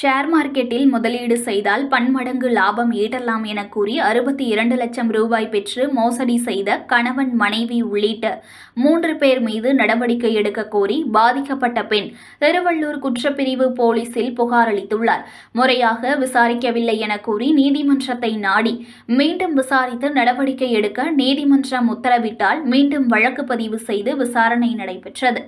Share மார்க்கெட்டில் முதலீடு செய்தால் பன்மடங்கு லாபம் ஈட்டலாம் என கூறி அறுபத்தி இரண்டு லட்சம் ரூபாய் பெற்று மோசடி செய்த கணவன் மனைவி உள்ளிட்ட மூன்று பேர் மீது நடவடிக்கை எடுக்க கோரி பாதிக்கப்பட்ட பெண் திருவள்ளூர் குற்றப்பிரிவு போலீசில் புகார் அளித்துள்ளார். முறையாக விசாரிக்கவில்லை என கூறி நீதிமன்றத்தை நாடி மீண்டும் விசாரித்து நடவடிக்கை எடுக்க நீதிமன்றம் உத்தரவிட்டால் மீண்டும் வழக்கு பதிவு செய்து விசாரணை நடைபெற்றது.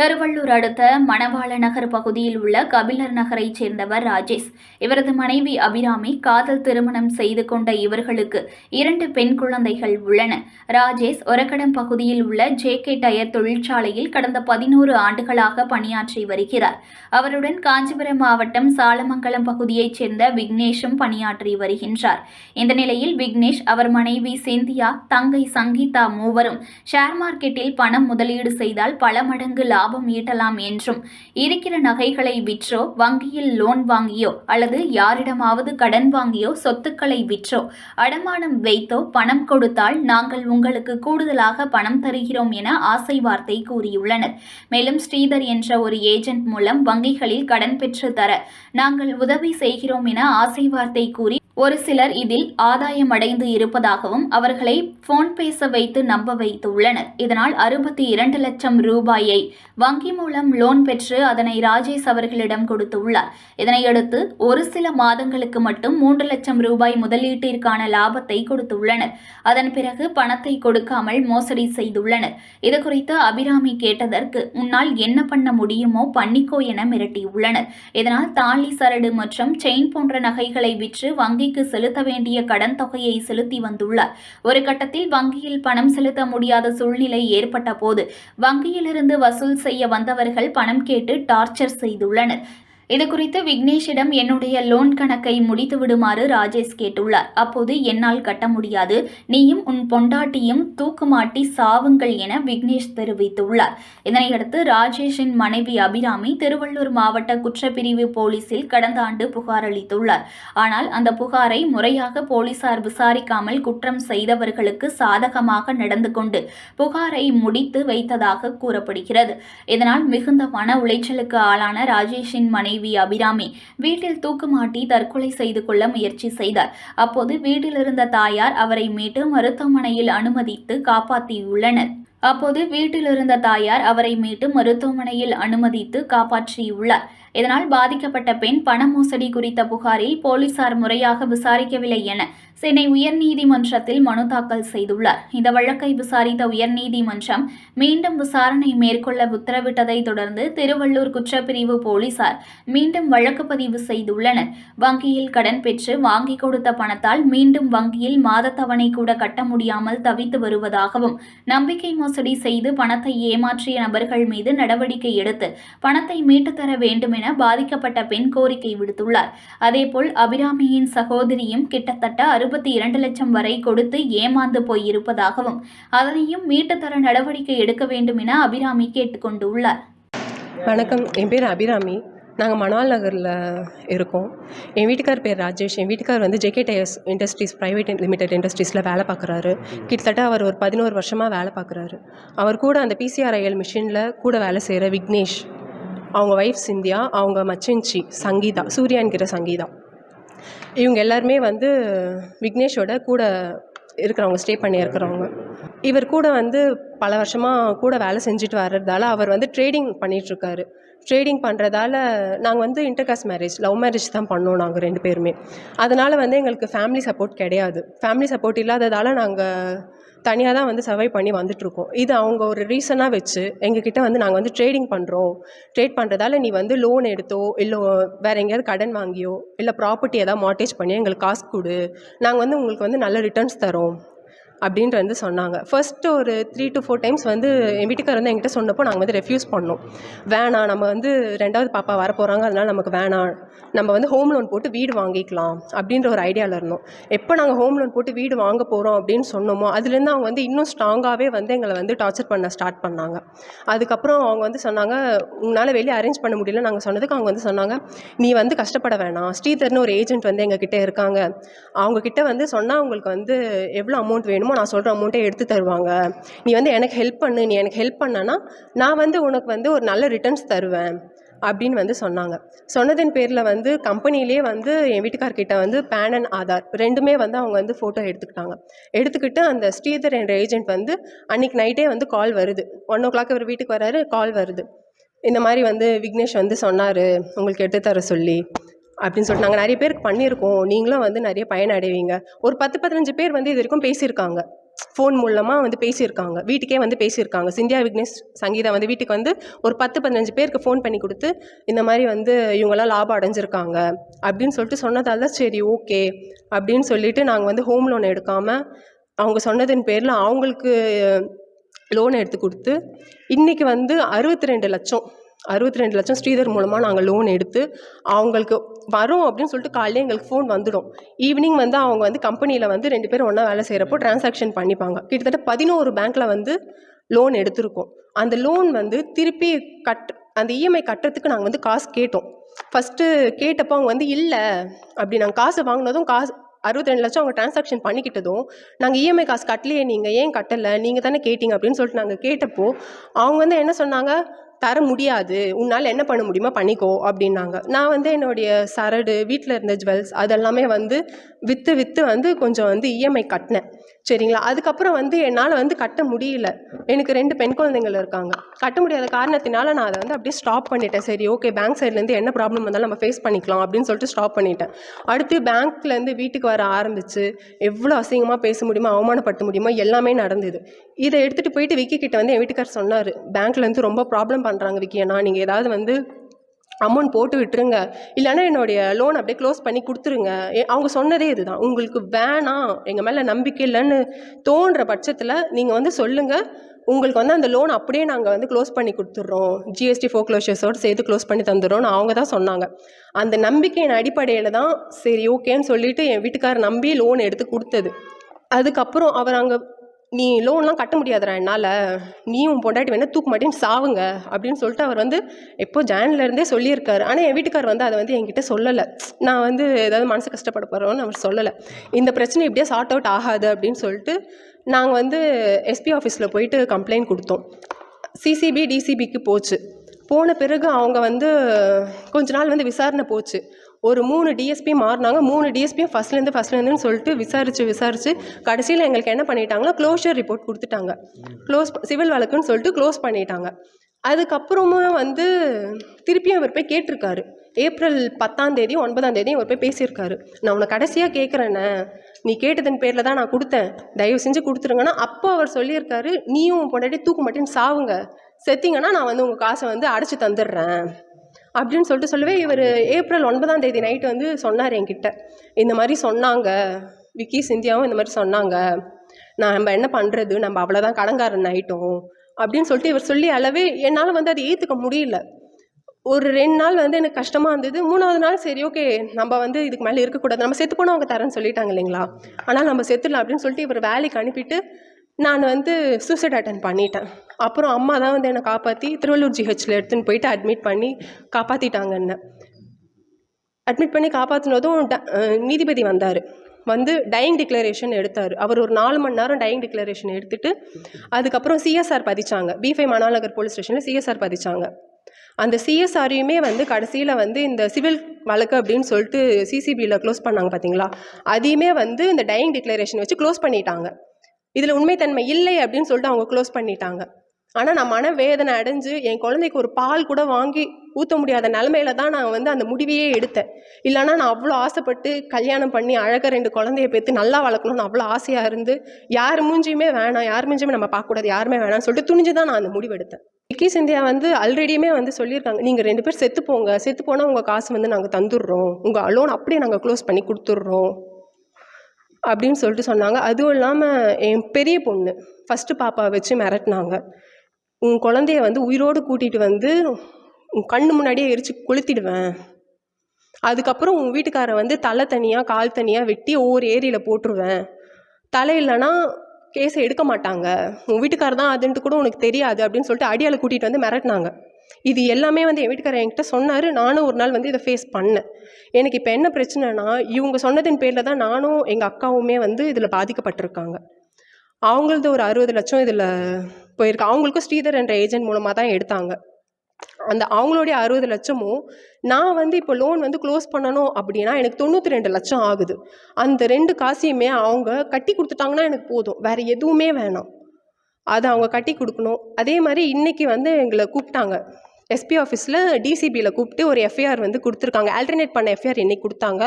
திருவள்ளூர் அடுத்த மணவாள நகர் பகுதியில் உள்ள கபிலர் நகரைச் சேர்ந்தவர் ராஜேஷ். இவரது மனைவி அபிராமி காதல் திருமணம் செய்து கொண்ட இவர்களுக்கு இரண்டு பெண் குழந்தைகள் உள்ளன. ராஜேஷ் ஒரக்கடம் பகுதியில் உள்ள ஜே கே டயர் தொழிற்சாலையில் கடந்த பதினோரு ஆண்டுகளாக பணியாற்றி வருகிறார். அவருடன் காஞ்சிபுரம் மாவட்டம் சாலமங்கலம் பகுதியைச் சேர்ந்த விக்னேஷும் பணியாற்றி வருகின்றார். இந்த நிலையில் விக்னேஷ் அவர் மனைவி சிந்தியா தங்கை சங்கீதா மூவரும் ஷேர் மார்க்கெட்டில் பணம் முதலீடு செய்தால் பல மடங்கு லாபம் ஈட்டலாம் என்றும். இருக்கிற நகைகளை விற்றோ வங்கியில் லோன் வாங்கியோ அல்லது யாரிடமாவது கடன் வாங்கியோ சொத்துக்களை விற்றோ அடமானம் வைத்தோ பணம் கொடுத்தால் நாங்கள் உங்களுக்கு கூடுதலாக பணம் தருகிறோம் என ஆசை வார்த்தை கூறியுள்ளனர். மேலும் ஸ்ரீதர் என்ற ஒரு ஏஜென்ட் மூலம் வங்கிகளில் கடன் பெற்று தர நாங்கள் உதவி செய்கிறோம் என ஆசை வார்த்தை கூறி ஒரு சிலர் இதில் ஆதாயம் அடைந்து இருப்பதாகவும் அவர்களை போன் பேச வைத்து நம்ப வைத்துள்ளனர். இதனால் அறுபத்தி இரண்டு லட்சம் ரூபாயை வங்கி மூலம் லோன் பெற்று அதனை ராஜேஷ் அவர்களிடம் கொடுத்துள்ளார். இதனையடுத்து ஒரு சில மாதங்களுக்கு மட்டும் மூன்று லட்சம் ரூபாய் முதலீட்டிற்கான லாபத்தை கொடுத்துள்ளனர். அதன் பிறகு பணத்தை கொடுக்காமல் மோசடி செய்துள்ளனர். இதுகுறித்து அபிராமி கேட்டதற்கு உன்னால் என்ன பண்ண முடியுமோ பண்ணிக்கோ என மிரட்டியுள்ளனர். இதனால் தாலி சரடு மற்றும் செயின் போன்ற நகைகளை விற்று வங்கி வங்கிக்கு செலுத்த வேண்டிய கடன் தொகையை செலுத்தி வந்துள்ளார். ஒரு கட்டத்தில் வங்கியில் பணம் செலுத்த முடியாத சூழ்நிலை ஏற்பட்ட போது வங்கியிலிருந்து வசூல் செய்ய வந்தவர்கள் பணம் கேட்டு டார்ச்சர் செய்துள்ளனர். இது குறித்து விக்னேஷிடம் என்னுடைய லோன் கணக்கை முடித்து விடுமாறு ராஜேஷ் கேட்டுள்ளார். அப்போது என்னால் கட்ட முடியாது. நீயும் உன் பொண்டாட்டியும் தூக்குமாட்டி சாவுங்கள் என விக்னேஷ் தெரிவித்துள்ளார். இதனையடுத்து ராஜேஷின் மனைவி அபிராமி திருவள்ளூர் மாவட்ட குற்றப்பிரிவு போலீசில் கடந்த ஆண்டு புகார் அளித்துள்ளார். ஆனால் அந்த புகாரை முறையாக போலீசார் விசாரிக்காமல் குற்றம் செய்தவர்களுக்கு சாதகமாக நடந்து கொண்டு புகாரை முடித்து வைத்ததாக கூறப்படுகிறது. இதனால் மிகுந்த மன உளைச்சலுக்கு ஆளான ராஜேஷின் மனைவி அபிராமி. வீட்டில் தூக்குமாட்டி தற்கொலை செய்து கொள்ள முயற்சி செய்தார். அப்போது வீட்டில் இருந்த தாயார் அவரை மீட்டு மருத்துவமனையில் அனுமதித்து காப்பாற்றியுள்ளனர். அப்போது வீட்டில் இருந்த தாயார் அவரை மீட்டு மருத்துவமனையில் அனுமதித்து காப்பாற்றியுள்ளார். இதனால் பாதிக்கப்பட்ட பெண் பண மோசடி குறித்த புகாரில் போலீசார் முறையாக விசாரிக்கவில்லை என சென்னை உயர்நீதிமன்றத்தில் மனு தாக்கல் செய்துள்ளார். இந்த வழக்கை விசாரித்த உயர்நீதிமன்றம் மீண்டும் விசாரணை மேற்கொள்ள உத்தரவிட்டதை தொடர்ந்து திருவள்ளூர் குற்றப்பிரிவு போலீசார் மீண்டும் வழக்கு பதிவு செய்துள்ளனர். வங்கியில் கடன் பெற்று வாங்கி கொடுத்த பணத்தால் மீண்டும் வங்கியில் மாத தவணை கூட கட்ட முடியாமல் தவித்து வருவதாகவும் நம்பிக்கை மோசடி செய்து பணத்தை ஏமாற்றிய நபர்கள் மீது நடவடிக்கை எடுத்து பணத்தை மீட்டு தர வேண்டும் என பாதிக்கப்பட்ட பெண் கோரிக்கை விடுத்துள்ளார். அதேபோல் அபிராமியின் சகோதரியும் கிட்டத்தட்ட அறுபத்தி இரண்டு லட்சம் வரை கொடுத்து ஏமாந்து போயிருப்பதாகவும் அதனையும் மீட்டுத்தர நடவடிக்கை எடுக்க வேண்டும் என அபிராமி கேட்டுக்கொண்டுள்ளார். வணக்கம். என் பேர் அபிராமி. நாங்கள் மணவால் நகரில் இருக்கோம். என் வீட்டுக்கார் பேர் ராஜேஷ். என் வீட்டுக்கார் வந்து JK tyres industries private limited இண்டஸ்ட்ரீஸில் வேலை பார்க்குறாரு. கிட்டத்தட்ட அவர் ஒரு பதினோரு வருஷமாக வேலை பார்க்குறாரு. அவர் கூட அந்த பிசிஆர்ஐஎல் மிஷினில் கூட வேலை செய்கிற விக்னேஷ் அவங்க ஒய்ஃப் சிந்தியா அவங்க மச்சின்ச்சி சங்கீதா சூர்யான்கிற சங்கீதா. இவங்க எல்லாருமே வந்து விக்னேஷோட கூட இருக்கிறவங்க ஸ்டே பண்ணி இருக்கிறவங்க. இவர் கூட வந்து பல வருஷமாக கூட வேலை செஞ்சுட்டு வர்றதால அவர் வந்து ட்ரேடிங் பண்ணிகிட்ருக்காரு ட்ரேடிங் பண்ணுறதால நாங்கள் வந்து இன்டர்காஸ்ட் மேரேஜ் லவ் மேரேஜ் தான் பண்ணோம் நாங்கள் ரெண்டு பேருமே. அதனால் வந்து எங்களுக்கு ஃபேமிலி சப்போர்ட் கிடையாது. ஃபேமிலி சப்போர்ட் இல்லாததால் நாங்கள் தனியாக தான் வந்து சர்வை பண்ணி வந்துட்டுருக்கோம். இது அவங்க ஒரு ரீசனாக வச்சு எங்ககிட்ட வந்து நாங்கள் வந்து ட்ரேடிங் பண்ணுறோம் ட்ரேட் பண்ணுறதால நீ வந்து லோன் எடுத்தோ இல்லை வேறு எங்கேயாவது கடன் வாங்கியோ இல்லை ப்ராப்பர்ட்டி ஏதாவது மாட்டேஜ் பண்ணி எங்களுக்கு காசு கொடு. நாங்கள் வந்து உங்களுக்கு வந்து நல்ல ரிட்டர்ன்ஸ் தரோம். அப்படின்ட்டு வந்து சொன்னாங்க. ஃபஸ்ட்டு ஒரு த்ரீ டு ஃபோர் டைம்ஸ் வந்து என் வீட்டுக்கார் வந்து என்கிட்ட சொன்னப்போ நாங்கள் வந்து ரெஃப்யூஸ் பண்ணோம். வேணாம் நம்ம வந்து ரெண்டாவது பாப்பா வர போகிறாங்க அதனால் நமக்கு வேணாம். நம்ம வந்து ஹோம் லோன் போட்டு வீடு வாங்கிக்கலாம் அப்படின்ற ஒரு ஐடியாவில் இருந்தோம். எப்போ நாங்கள் ஹோம் லோன் போட்டு வீடு வாங்க போகிறோம் அப்படின்னு சொன்னோமோ அதுலேருந்து அவங்க வந்து இன்னும் ஸ்ட்ராங்காகவே வந்து எங்களை வந்து டார்ச்சர் பண்ண ஸ்டார்ட் பண்ணாங்க. அதுக்கப்புறம் அவங்க வந்து சொன்னாங்க உங்களால் வெளியே அரேஞ்ச் பண்ண முடியல நாங்கள் சொன்னதுக்கு அவங்க வந்து சொன்னாங்க நீ வந்து கஷ்டப்பட வேணாம். ஸ்ரீதர்னு ஒரு ஏஜென்ட் வந்து எங்ககிட்ட இருக்காங்க. அவங்கக்கிட்ட வந்து சொன்னால் உங்களுக்கு வந்து எவ்வளோ அமௌண்ட் வேணுமோ நான் சொல்கிற அமௌண்ட்டை எடுத்து தருவாங்க. நீ வந்து எனக்கு ஹெல்ப் பண்ணு நீ எனக்கு ஹெல்ப் பண்ணனா நான் வந்து உனக்கு வந்து ஒரு நல்ல ரிட்டர்ன்ஸ் தருவேன் அப்படின்னு வந்து சொன்னாங்க. சொன்னதின் பேரில் வந்து கம்பெனிலே வந்து என் வீட்டுக்கார்கிட்ட வந்து பேன் அண்ட் ஆதார் ரெண்டுமே வந்து அவங்க வந்து ஃபோட்டோ எடுத்துக்கிட்டாங்க. எடுத்துக்கிட்டு அந்த ஸ்ரீதர் என்ற ஏஜென்ட் வந்து அன்றைக்கி நைட்டே வந்து கால் வருது. ஒன் ஓ கிளாக் இவர் வீட்டுக்கு வராரு கால் வருது. இந்த மாதிரி வந்து விக்னேஷ் வந்து சொன்னார் உங்களுக்கு எடுத்து தர சொல்லி. அப்படின்னு சொல்லிட்டு நாங்கள் நிறைய பேருக்கு பண்ணியிருக்கோம். நீங்களும் வந்து நிறைய பயனடைவீங்க. ஒரு பத்து பதினஞ்சு பேர் வந்து இது வரைக்கும் பேசியிருக்காங்க. ஃபோன் மூலமாக வந்து பேசியிருக்காங்க. வீட்டுக்கே வந்து பேசியிருக்காங்க. சிந்தியா விக்னேஷ் சங்கீதா வந்து வீட்டுக்கு வந்து ஒரு பத்து பதினஞ்சு பேருக்கு ஃபோன் பண்ணி கொடுத்து இந்த மாதிரி வந்து இவங்களாம் லாபம் அடைஞ்சிருக்காங்க. அப்படின்னு சொல்லிட்டு சொன்னதால் தான் சரி ஓகே அப்படின்னு சொல்லிட்டு நாங்கள் வந்து ஹோம் லோன் எடுக்காமல் அவங்க சொன்னதின் பேரில் அவங்களுக்கு லோன் எடுத்து கொடுத்து இன்றைக்கி வந்து அறுபத்தி ரெண்டு லட்சம் அறுபத்தி ரெண்டு லட்சம் ஸ்ரீதர் மூலமாக நாங்கள் லோன் எடுத்து அவங்களுக்கு வரும் அப்படின்னு சொல்லிட்டு காலையில் எங்களுக்கு ஃபோன் வந்துடும். ஈவினிங் வந்து அவங்க வந்து கம்பெனியில் வந்து ரெண்டு பேரும் ஒன்றா வேலை செய்கிறப்போ டிரான்சாக்ஷன் பண்ணிப்பாங்க. கிட்டத்தட்ட பதினோரு பேங்க்கில் வந்து லோன் எடுத்திருக்கோம். அந்த லோன் வந்து திருப்பி கட் அந்த இஎம்ஐ கட்டுறதுக்கு நாங்கள் வந்து காசு கேட்டோம். ஃபஸ்ட்டு கேட்டப்போ அவங்க வந்து இல்லை அப்படி நாங்கள் காசு வாங்கினதும் காசு அறுபத்தி ரெண்டு லட்சம் அவங்க டிரான்சாக்ஷன் பண்ணிக்கிட்டதும் நாங்கள் இஎம்ஐ காசு கட்டலையே நீங்கள் ஏன் கட்டலை? நீங்கள் தானே கேட்டிங்க அப்படின்னு சொல்லிட்டு நாங்கள் கேட்டப்போ அவங்க வந்து என்ன சொன்னாங்க தர முடியாது. உன்னால் என்ன பண்ண முடியுமோ பண்ணிக்கோ அப்படின்னாங்க. நான் வந்து என்னுடைய சரடு வீட்டில் இருந்த ஜுவல்ஸ் அதெல்லாமே வந்து விற்று விற்று வந்து கொஞ்சம் வந்து இஎம்ஐ கட்டினேன். சரிங்களா? அதுக்கப்புறம் வந்து என்னால் வந்து கட்ட முடியல. எனக்கு ரெண்டு பெண் குழந்தைங்கள் இருக்காங்க. கட்ட முடியாத காரணத்தினால நான் அதை வந்து அப்படியே ஸ்டாப் பண்ணிட்டேன். சரி ஓகே பேங்க் சைட்லேருந்து என்ன ப்ராப்ளம் வந்தாலும் நம்ம ஃபேஸ் பண்ணிக்கலாம் அப்படின்னு சொல்லிட்டு ஸ்டாப் பண்ணிட்டேன். அடுத்து பேங்க்லேருந்து வீட்டுக்கு வர ஆரம்பித்து எவ்வளோ அசிங்கமாக பேச முடியுமோ அவமானப்படுத்த முடியுமோ எல்லாமே நடந்தது. இதை எடுத்துகிட்டு போயிட்டு விக்கி கிட்ட வந்து என் வீட்டுக்கார் சொன்னார் பேங்க்லேருந்து ரொம்ப ப்ராப்ளம் பண்ணுறாங்க விக்கி அண்ணா நீங்கள் ஏதாவது வந்து அமௌண்ட் போட்டு விட்டுருங்க. இல்லைன்னா என்னுடைய லோன் அப்படியே க்ளோஸ் பண்ணி கொடுத்துருங்க. அவங்க சொன்னதே இதுதான். உங்களுக்கு வேணாம். எங்கள் மேலே நம்பிக்கை இல்லைன்னு தோன்ற பட்சத்தில் நீங்கள் வந்து சொல்லுங்கள் உங்களுக்கு வந்து அந்த லோன் அப்படியே நாங்கள் வந்து க்ளோஸ் பண்ணி கொடுத்துட்றோம். ஜிஎஸ்டி ஃபோக்ளோஷர்ஸோடு சேர்த்து க்ளோஸ் பண்ணி தந்துடுறோம்னு அவங்க தான் சொன்னாங்க. அந்த நம்பிக்கையின் அடிப்படையில் தான் சரி ஓகேன்னு சொல்லிட்டு என் வீட்டுக்காரர் நம்பி லோன் எடுத்து கொடுத்தது. அதுக்கப்புறம் அவர் அங்கே நீ லோன்லாம் கட்ட முடியாதுடா என்னால். நீயும் உன் பொண்டாட்டி வேணால் தூக்க மாட்டேன்னு சாவுங்க அப்படின்னு சொல்லிட்டு அவர் வந்து எப்போ ஜான்ல இருந்தே சொல்லியிருக்காரு. ஆனால் என் வீட்டுக்கார் வந்து அதை வந்து என்கிட்ட சொல்லலை. நான் வந்து ஏதாவது மனசு கஷ்டப்பட போகிறோன்னு அவர் சொல்லலை. இந்த பிரச்சனை இப்படியே சார்ட் அவுட் ஆகாது அப்படின்னு சொல்லிட்டு நாங்கள் வந்து எஸ்பி ஆஃபீஸில் போயிட்டு கம்ப்ளைண்ட் கொடுத்தோம். சிசிபி டிசிபிக்கு போச்சு. போன பிறகு அவங்க வந்து கொஞ்ச நாள் வந்து விசாரணை போச்சு. ஒரு மூணு டிஎஸ்பி மாறினாங்க. மூணு டிஎஸ்பியும் ஃபஸ்ட்லேருந்து ஃபஸ்ட்லேருந்துன்னு சொல்லிட்டு விசாரித்து விசாரித்து கடைசியில் எங்களுக்கு என்ன பண்ணிட்டாங்கன்னா க்ளோஷர் ரிப்போர்ட் கொடுத்துட்டாங்க. க்ளோஸ் சிவில் வழக்குன்னு சொல்லிட்டு க்ளோஸ் பண்ணிட்டாங்க. அதுக்கப்புறமா வந்து திருப்பியும் அவர் போய் கேட்டிருக்காரு. ஏப்ரல் பத்தாம் தேதி ஒன்பதாம் தேதி அவர் போய் பேசியிருக்காரு. நான் உன்னை கடைசியாக கேட்குறேண்ணே நீ கேட்டதன் பேரில் தான் நான் கொடுத்தேன். தயவு செஞ்சு கொடுத்துருங்கன்னா அப்போ அவர் சொல்லியிருக்காரு. நீயும் உன் பொண்டாட்டி தூக்க மாட்டேன்னு சாவுங்க. செத்தீங்கன்னா நான் வந்து உங்கள் காசை வந்து அடைச்சி தந்துடுறேன். அப்படின்னு சொல்லிட்டு சொல்லவே இவர் ஏப்ரல் ஒன்பதாம் தேதி நைட்டு வந்து சொன்னார் என்கிட்ட. இந்த மாதிரி சொன்னாங்க. விக்கி சிந்தியாவும் இந்த மாதிரி சொன்னாங்க. நான் நம்ம என்ன பண்ணுறது நம்ம அவ்வளோதான் கடங்காரன் ஆகிட்டோம் அப்படின்னு சொல்லிட்டு இவர் சொல்லி அளவே என்னால் வந்து அதை ஏற்றுக்க முடியல. ஒரு ரெண்டு நாள் வந்து எனக்கு கஷ்டமாக இருந்தது. மூணாவது நாள் சரி ஓகே நம்ம வந்து இதுக்கு மேலே இருக்கக்கூடாது. நம்ம செத்து போனால் அவங்க தரேன்னு சொல்லிட்டாங்க இல்லைங்களா? ஆனால் நம்ம செத்துடலாம் அப்படின்னு சொல்லிட்டு இவர் வேலைக்கு அனுப்பிட்டு நான் வந்து சூசைட் அட்டன் பண்ணிட்டேன். அப்புறம் அம்மா தான் வந்து என்னை காப்பாற்றி திருவள்ளூர் ஜிஹெச்சில் எடுத்துன்னு போயிட்டு அட்மிட் பண்ணி காப்பாற்றிட்டாங்க என்ன அட்மிட் பண்ணி காப்பாற்றினதும் ட- நீதிபதி வந்தார். வந்து டயிங் டிக்ளரேஷன் எடுத்தார். அவர் ஒரு நாலு மணி நேரம் டையிங் டிக்ளரேஷன் எடுத்துட்டு அதுக்கப்புறம் சிஎஸ்ஆர் பதிச்சாங்க. பிஃபை மாநகர் போலீஸ் ஸ்டேஷனில் சிஎஸ்ஆர் பதிச்சாங்க. அந்த சிஎஸ்ஆரையுமே வந்து கடைசியில் வந்து இந்த சிவில் வழக்கு அப்படின்னு சொல்லிட்டு சிசிபியில் க்ளோஸ் பண்ணாங்க பார்த்தீங்களா அதையுமே வந்து இந்த டயிங் டிக்ளரேஷன் வச்சு க்ளோஸ் பண்ணிட்டாங்க. இதில் உண்மைத்தன்மை இல்லை அப்படின்னு சொல்லிட்டு அவங்க க்ளோஸ் பண்ணிட்டாங்க. ஆனால் நான் மனவேதனை அடைஞ்சு என் குழந்தைக்கு ஒரு பால் கூட வாங்கி ஊற்ற முடியாத நிலமையில தான் நான் வந்து அந்த முடிவையே எடுத்தேன். இல்லைன்னா நான் அவ்வளோ ஆசைப்பட்டு கல்யாணம் பண்ணி அழகாக ரெண்டு குழந்தைய பேத்து நல்லா வளர்க்கணும்னு அவ்வளோ ஆசையாக இருந்து யார் மூஞ்சியுமே வேணாம் யார் மூஞ்சியுமே நம்ம பார்க்கக்கூடாது யாருமே வேணாம்னு சொல்லிட்டு துணிஞ்சு தான் நான் அந்த முடிவு எடுத்தேன் விக்கி சிந்தியா வந்து ஆல்ரெடியுமே வந்து சொல்லியிருக்காங்க நீங்கள் ரெண்டு பேர் செத்து போங்க செத்து போனால் உங்கள் காசு வந்து நாங்கள் தந்துடுறோம். உங்கள் அலோன் அப்படியே நாங்கள் க்ளோஸ் பண்ணி கொடுத்துட்றோம். அப்படின்னு சொல்லிட்டு சொன்னாங்க. அதுவும் இல்லாமல் என் பெரிய பொண்ணு ஃபஸ்ட்டு பாப்பாவை வச்சு மிரட்டினாங்க. உன் குழந்தைய வந்து உயிரோடு கூட்டிகிட்டு வந்து உன் கண்ணு முன்னாடியே எரிச்சு கொளுத்திடுவேன். அதுக்கப்புறம் உன் வீட்டுக்காரை வந்து தலை தனியாக கால் தனியாக வெட்டி ஒவ்வொரு ஏரியில் போட்டுருவேன். தலை இல்லைன்னா கேஸை எடுக்க மாட்டாங்க. உன் வீட்டுக்காரர் தான் அதுன்ட்டு கூட உனக்கு தெரியாது அப்படின்னு சொல்லிட்டு அடியால் கூட்டிகிட்டு வந்து மிரட்டினாங்க. இது எல்லாமே வந்து என் வீட்டுக்காரர் என்கிட்ட சொன்னார். நானும் ஒரு நாள் வந்து இதை ஃபேஸ் பண்ணேன். எனக்கு இப்போ என்ன பிரச்சனைனா இவங்க சொன்னதின் பேரில் தான் நானும் எங்கள் அக்காவுமே வந்து இதில் பாதிக்கப்பட்டிருக்காங்க. அவங்களது ஒரு அறுபது லட்சம் இதில் போயிருக்கு. அவங்களுக்கும் ஸ்ரீதர் என்ற ஏஜென்ட் மூலமாக தான் எடுத்தாங்க. அந்த அவங்களுடைய அறுபது லட்சமும் நான் வந்து இப்போ லோன் வந்து க்ளோஸ் பண்ணணும் அப்படின்னா எனக்கு தொண்ணூற்றி ரெண்டு லட்சம் ஆகுது. அந்த ரெண்டு காசையுமே அவங்க கட்டி கொடுத்துட்டாங்கன்னா எனக்கு போதும். வேறு எதுவுமே வேணாம். அதை அவங்க கட்டி கொடுக்கணும். அதே மாதிரி இன்றைக்கி வந்து எங்களை கூப்பிட்டாங்க. எஸ்பி ஆஃபீஸில் டிசிபியில் கூப்பிட்டு ஒரு எஃப்ஐஆர் வந்து கொடுத்துருக்காங்க. ஆல்டர்னேட் பண்ண எஃப்ஐஆர் இன்றைக்கி கொடுத்தாங்க?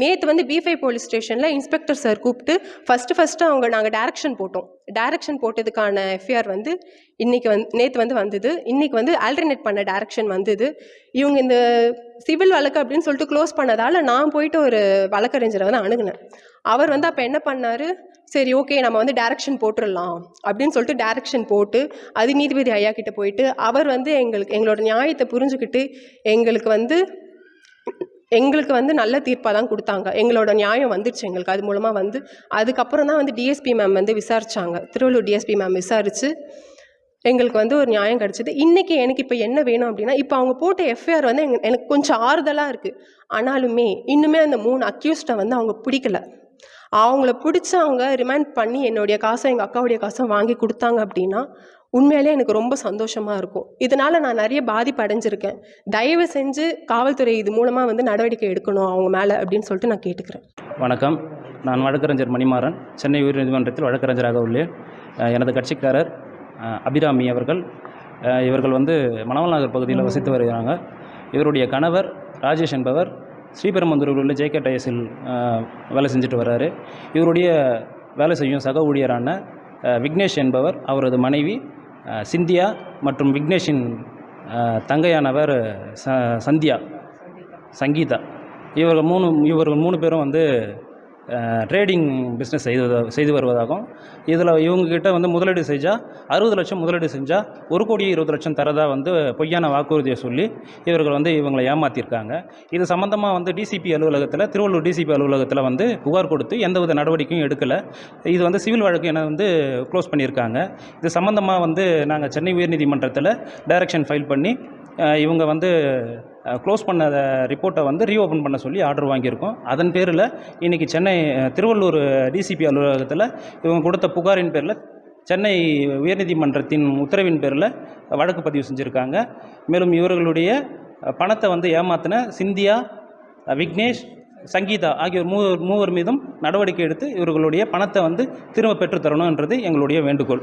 நேற்று வந்து பிஃபை போலீஸ் ஸ்டேஷனில் இன்ஸ்பெக்டர் சார் கூப்பிட்டு ஃபஸ்ட்டு ஃபஸ்ட்டு அவங்க நாங்கள் டேரக்ஷன் போட்டோம். டேரக்ஷன் போட்டதுக்கான எஃப்ஐஆர் வந்து இன்றைக்கி வந்து நேற்று வந்து வந்தது. இன்றைக்கி வந்து ஆல்டர்னேட் பண்ண டேரக்ஷன் வந்தது. இவங்க இந்த சிவில் வழக்கு அப்படின்னு சொல்லிட்டு க்ளோஸ் பண்ணதால் நான் போயிட்டு ஒரு வழக்கறிஞரை வந்து அணுகுனேன். அவர் வந்து அப்போ என்ன பண்ணார்? சரி ஓகே நம்ம வந்து டேரக்ஷன் போட்டுடலாம் அப்படின்னு சொல்லிட்டு டேரக்ஷன் போட்டு அது நீதிபதி ஐயா கிட்ட போயிட்டு அவர் வந்து எங்களுக்கு எங்களோட நியாயத்தை புரிஞ்சுக்கிட்டு எங்களுக்கு வந்து எங்களுக்கு வந்து நல்ல தீர்ப்பாக தான் கொடுத்தாங்க. எங்களோட நியாயம் வந்துடுச்சு எங்களுக்கு. அது மூலமாக வந்து அதுக்கப்புறம் தான் வந்து டிஎஸ்பி மேம் வந்து விசாரித்தாங்க திருவள்ளூர் டிஎஸ்பி மேம் விசாரித்து எங்களுக்கு வந்து ஒரு நியாயம் கிடச்சிது. இன்றைக்கி எனக்கு இப்போ என்ன வேணும் அப்படின்னா இப்போ அவங்க போட்ட எஃப்ஐஆர் வந்து எனக்கு கொஞ்சம் ஆறுதலாக இருக்குது ஆனாலுமே இன்னுமே அந்த மூணு அக்யூஸ்டை வந்து அவங்க பிடிக்கல. அவங்கள பிடிச்சி அவங்க ரிமைண்ட் பண்ணி என்னுடைய காசை எங்கள் அக்காவுடைய காசை வாங்கி கொடுத்தாங்க அப்படின்னா உண்மையிலே எனக்கு ரொம்ப சந்தோஷமாக இருக்கும். இதனால் நான் நிறைய பாதிப்பு அடைஞ்சிருக்கேன். தயவு செஞ்சு காவல்துறை இது மூலமாக வந்து நடவடிக்கை எடுக்கணும் அவங்க மேலே அப்படின்னு சொல்லிட்டு நான் கேட்டுக்கிறேன். வணக்கம். நான் வழக்கறிஞர் மணிமாறன். சென்னை உயர்நீதிமன்றத்தில் வழக்கறிஞராக உள்ளேன். எனது கட்சிக்காரர் அபிராமி அவர்கள். இவர்கள் வந்து மணவல் நகர் பகுதியில் வசித்து வருகிறாங்க. இவருடைய கணவர் ராஜேஷ் என்பவர். ஸ்ரீபெரும்புதூரில் உள்ள ஜேகே டயஸில் வேலை செஞ்சுட்டு வர்றாரு. இவருடைய வேலை செய்யும் சக ஊழியரான விக்னேஷ் என்பவர் அவரது மனைவி சிந்தியா மற்றும் விக்னேஷின் தங்கையானவர் ச சந்தியா சங்கீதா. இவர்கள் மூணு இவர்கள் மூணு பேரும் வந்து ட்ரேடிங் பிஸ்னஸ் செய்து செய்து வருவதாகவும் இதில் இவங்ககிட்ட வந்து முதலீடு செஞ்சால் அறுபது லட்சம் முதலீடு செஞ்சால் ஒரு கோடி இருபது லட்சம் தரதாக வந்து பொய்யான வாக்குறுதியை சொல்லி இவர்கள் வந்து இவங்களை ஏமாற்றிருக்காங்க இது சம்மந்தமாக வந்து டிசிபி அலுவலகத்தில் திருவள்ளூர் டிசிபி அலுவலகத்தில் வந்து புகார் கொடுத்து எந்தவித நடவடிக்கையும் எடுக்கலை. இது வந்து சிவில் வழக்கு என வந்து க்ளோஸ் பண்ணியிருக்காங்க. இது சம்மந்தமாக வந்து நாங்கள் சென்னை உயர்நீதிமன்றத்தில் டைரக்ஷன் ஃபைல் பண்ணி இவங்க வந்து க்ளோஸ் பண்ண ரிப்போர்ட்டை வந்து ரீஓப்பன் பண்ண சொல்லி ஆர்டர் வாங்கியிருக்கோம். அதன் பேரில் இன்றைக்கி சென்னை திருவள்ளூர் டிசிபி அலுவலகத்தில் இவங்க கொடுத்த புகாரின் பேரில் சென்னை உயர்நீதிமன்றத்தின் உத்தரவின் பேரில் வழக்கு பதிவு செஞ்சுருக்காங்க. மேலும் இவர்களுடைய பணத்தை வந்து ஏமாத்தின சிந்தியா விக்னேஷ் சங்கீதா ஆகியோர் மூவர் மூவர் மீதும் நடவடிக்கை எடுத்து இவர்களுடைய பணத்தை வந்து திரும்ப பெற்றுத்தரணுன்றது எங்களுடைய வேண்டுகோள்.